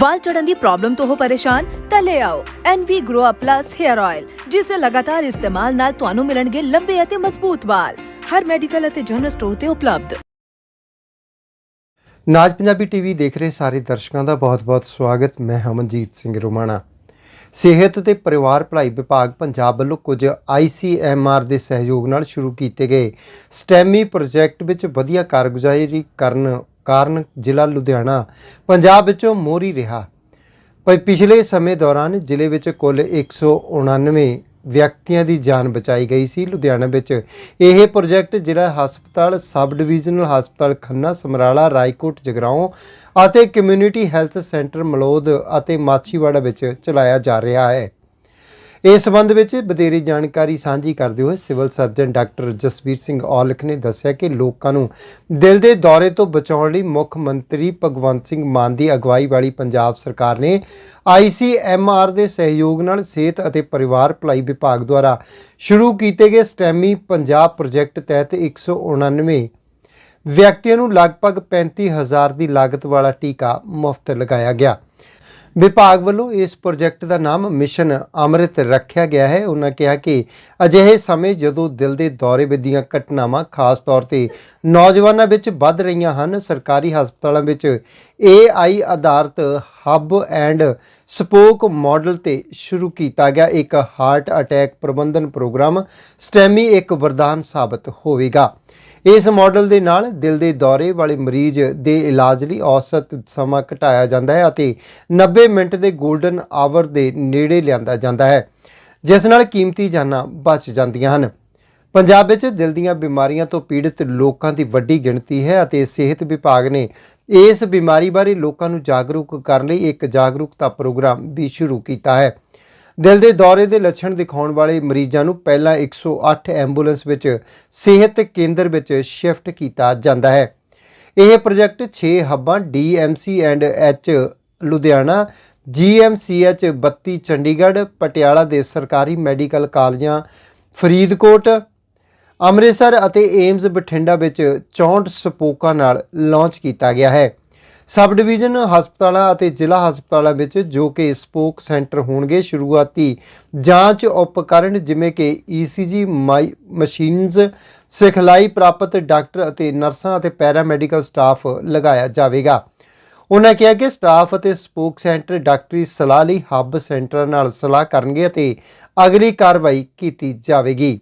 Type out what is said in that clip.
ਵਾਲ ਝੜਨ ਦੀ problem ਤੋਂ ਹੋ ਪਰੇਸ਼ਾਨ, ਤਾਂ ਲੈ ਆਓ NV Grow Up Plus Hair Oil ਜਿਸ ਦੇ ਲਗਾਤਾਰ ਇਸਤੇਮਾਲ ਨਾਲ ਤੁਹਾਨੂੰ ਮਿਲਣਗੇ ਲੰਬੇ ਅਤੇ ਮਜ਼ਬੂਤ ਵਾਲ। ਹਰ ਮੈਡੀਕਲ ਅਤੇ ਜਨਰਲ ਸਟੋਰ ਤੇ ਉਪਲਬਧ। ਨਾਜ ਪੰਜਾਬੀ ਟੀਵੀ ਦੇਖ ਰਹੇ ਸਾਰੇ ਦਰਸ਼ਕਾਂ ਦਾ ਬਹੁਤ-ਬਹੁਤ ਸਵਾਗਤ। ਮੈਂ ਹਮਨਜੀਤ ਸਿੰਘ ਰੋਮਾਣਾ। ਸਿਹਤ ਤੇ ਪਰਿਵਾਰ ਭਲਾਈ ਵਿਭਾਗ ਪੰਜਾਬ ਵੱਲੋਂ ਕੁਝ ICMR ਦੇ ਸਹਿਯੋਗ ਨਾਲ ਸ਼ੁਰੂ ਕੀਤੇ ਗਏ। ਸਟੈਮੀ ਪ੍ਰੋਜੈਕਟ ਵਿੱਚ ਵਧੀਆ ਕਾਰਗੁਜ਼ਾਰੀ ਕਰਨ ਕਾਰਨ ਜ਼ਿਲ੍ਹਾ ਲੁਧਿਆਣਾ। ਪੰਜਾਬ ਵਿੱਚੋਂ ਮੋਹਰੀ ਰਿਹਾ। ਪਰ ਪਿਛਲੇ ਸਮੇਂ ਦੌਰਾਨ ਜ਼ਿਲ੍ਹੇ ਵਿੱਚ ਕੁੱਲ 199 ਵਿਅਕਤੀਆਂ ਦੀ ਜਾਨ ਬਚਾਈ ਗਈ ਸੀ। ਲੁਧਿਆਣਾ ਵਿੱਚ ਇਹ ਪ੍ਰੋਜੈਕਟ ਜ਼ਿਲ੍ਹਾ ਹਸਪਤਾਲ ਸਬ ਡਿਵੀਜ਼ਨਲ ਹਸਪਤਾਲ ਖੰਨਾ, ਸਮਰਾਲਾ, ਰਾਏਕੋਟ ਜਗਰਾਓਂ ਅਤੇ ਕਮਿਊਨਿਟੀ ਹੈਲਥ ਸੈਂਟਰ ਮਲੌਦ ਅਤੇ ਮਾਛੀਵਾੜਾ ਵਿੱਚ ਚਲਾਇਆ ਜਾ ਰਿਹਾ ਹੈ। ਇਸ ਸੰਬੰਧ ਵਿੱਚ ਵਧੇਰੇ ਜਾਣਕਾਰੀ ਸਾਂਝੀ ਕਰਦੇ ਹੋਏ civil surgeon doctor Jasvir Singh Aulakh ਨੇ ਦੱਸਿਆ ਕਿ ਲੋਕਾਂ ਨੂੰ ਦਿਲ ਦੇ ਦੌਰੇ ਤੋਂ ਬਚਾਉਣ ਲਈ ਮੁੱਖ ਮੰਤਰੀ ਭਗਵੰਤ ਸਿੰਘ ਮਾਨ ਦੀ ਅਗਵਾਈ ਵਾਲੀ ਪੰਜਾਬ ਸਰਕਾਰ ਨੇ ICMR ਦੇ ਸਹਿਯੋਗ ਨਾਲ ਸਿਹਤ ਅਤੇ ਪਰਿਵਾਰ ਭਲਾਈ ਵਿਭਾਗ ਦੁਆਰਾ ਸ਼ੁਰੂ ਕੀਤੇ ਗਏ ਸਟੈਮੀ ਪੰਜਾਬ ਪ੍ਰੋਜੈਕਟ ਤਹਿਤ 199 ਵਿਅਕਤੀਆਂ ਨੂੰ ਲਗਭਗ 35000 ਦੀ ਲਾਗਤ ਵਾਲਾ ਟੀਕਾ ਮੁਫਤ ਲਗਾਇਆ ਗਿਆ। ਵਿਭਾਗ ਵੱਲੋਂ ਇਸ ਪ੍ਰੋਜੈਕਟ ਦਾ ਨਾਮ ਮਿਸ਼ਨ ਅੰਮ੍ਰਿਤ ਰੱਖਿਆ ਗਿਆ ਹੈ। ਉਹਨਾਂ ਕਿਹਾ ਕਿ ਅਜਿਹੇ ਸਮੇਂ ਜਦੋਂ ਦਿਲ ਦੇ ਦੌਰੇ ਦੀਆਂ ਘਟਨਾਵਾਂ, ਖਾਸ ਤੌਰ ਤੇ ਨੌਜਵਾਨਾਂ ਵਿੱਚ ਵੱਧ ਰਹੀਆਂ ਹਨ, ਸਰਕਾਰੀ ਹਸਪਤਾਲਾਂ ਵਿੱਚ AI ਆਧਾਰਿਤ ਹੱਬ ਐਂਡ ਸਪੋਕ ਮਾਡਲ ਤੇ ਸ਼ੁਰੂ ਕੀਤਾ ਗਿਆ। ਇੱਕ ਹਾਰਟ ਅਟੈਕ ਪ੍ਰਬੰਧਨ ਪ੍ਰੋਗਰਾਮ ਸਟੈਮੀ ਇੱਕ ਵਰਦਾਨ ਸਾਬਤ ਹੋਵੇਗਾ। ਇਸ ਮਾਡਲ ਦੇ ਨਾਲ ਦਿਲ ਦੇ ਦੌਰੇ ਵਾਲੇ ਮਰੀਜ਼ ਦੇ ਇਲਾਜ ਲਈ ਔਸਤ ਸਮਾਂ ਘਟਾਇਆ ਜਾਂਦਾ ਹੈ ਅਤੇ 90 ਮਿੰਟ ਦੇ 골ਡਨ ਆਵਰ ਦੇ ਨੇੜੇ ਲਿਆਂਦਾ ਜਾਂਦਾ ਹੈ, ਜਿਸ ਨਾਲ ਕੀਮਤੀ ਜਾਨਾਂ ਬਚ ਜਾਂਦੀਆਂ ਹਨ। ਪੰਜਾਬ ਵਿੱਚ ਦਿਲ ਦੀਆਂ ਬਿਮਾਰੀਆਂ ਤੋਂ ਪੀੜਤ ਲੋਕਾਂ ਦੀ ਵੱਡੀ ਗਿਣਤੀ ਹੈ ਅਤੇ ਸਿਹਤ ਵਿਭਾਗ ਨੇ ਇਸ ਬਿਮਾਰੀ ਬਾਰੇ ਲੋਕਾਂ ਨੂੰ ਜਾਗਰੂਕ ਕਰਨ ਲਈ ਇੱਕ ਜਾਗਰੂਕਤਾ ਪ੍ਰੋਗਰਾਮ ਵੀ ਸ਼ੁਰੂ ਕੀਤਾ ਹੈ। ਦਿਲ ਦੇ ਦੌਰੇ ਦੇ ਲੱਛਣ ਦਿਖਾਉਣ ਵਾਲੇ ਮਰੀਜ਼ਾਂ ਨੂੰ ਪਹਿਲਾਂ 108 ਐਂਬੂਲੈਂਸ ਵਿੱਚ ਸਿਹਤ ਕੇਂਦਰ ਵਿੱਚ ਸ਼ਿਫਟ ਕੀਤਾ ਜਾਂਦਾ ਹੈ। ਇਹ ਪ੍ਰੋਜੈਕਟ 6 ਹੱਬਾਂ DMC and H Ludhiana GMCH 32 Chandigarh, Patiala ਦੇ ਸਰਕਾਰੀ ਮੈਡੀਕਲ ਕਾਲਜਾਂ, ਫਰੀਦਕੋਟ, ਅੰਮ੍ਰਿਤਸਰ ਅਤੇ ਏਮਜ਼ ਬਠਿੰਡਾ ਵਿੱਚ 64 ਸਪੋਕਾਂ ਨਾਲ ਲਾਂਚ ਕੀਤਾ ਗਿਆ ਹੈ। ਸਬ ਡਿਵੀਜ਼ਨ ਹਸਪਤਾਲਾਂ ਅਤੇ ਜ਼ਿਲ੍ਹਾ ਹਸਪਤਾਲਾਂ ਵਿੱਚ ਜੋ ਕਿ ਸਪੋਕ ਸੈਂਟਰ ਹੋਣਗੇ ਸ਼ੁਰੂਆਤੀ ਜਾਂਚ ਉਪਕਰਣ ਜਿਵੇਂ ਕਿ ECG ਮਾਈ ਮਸ਼ੀਨਸ, ਸਿਖਲਾਈ ਪ੍ਰਾਪਤ ਡਾਕਟਰ ਅਤੇ ਨਰਸਾਂ ਅਤੇ ਪੈਰਾਮੈਡੀਕਲ ਸਟਾਫ ਲਗਾਇਆ ਜਾਵੇਗਾ। ਉਹਨਾਂ ਕਿਹਾ ਕਿ ਸਟਾਫ ਅਤੇ ਸਪੋਕ ਸੈਂਟਰ ਡਾਕਟਰੀ ਸਲਾਹ ਲਈ ਹੱਬ ਸੈਂਟਰਾਂ ਨਾਲ ਸਲਾਹ ਕਰਨਗੇ ਅਤੇ ਅਗਲੀ ਕਾਰਵਾਈ ਕੀਤੀ ਜਾਵੇਗੀ।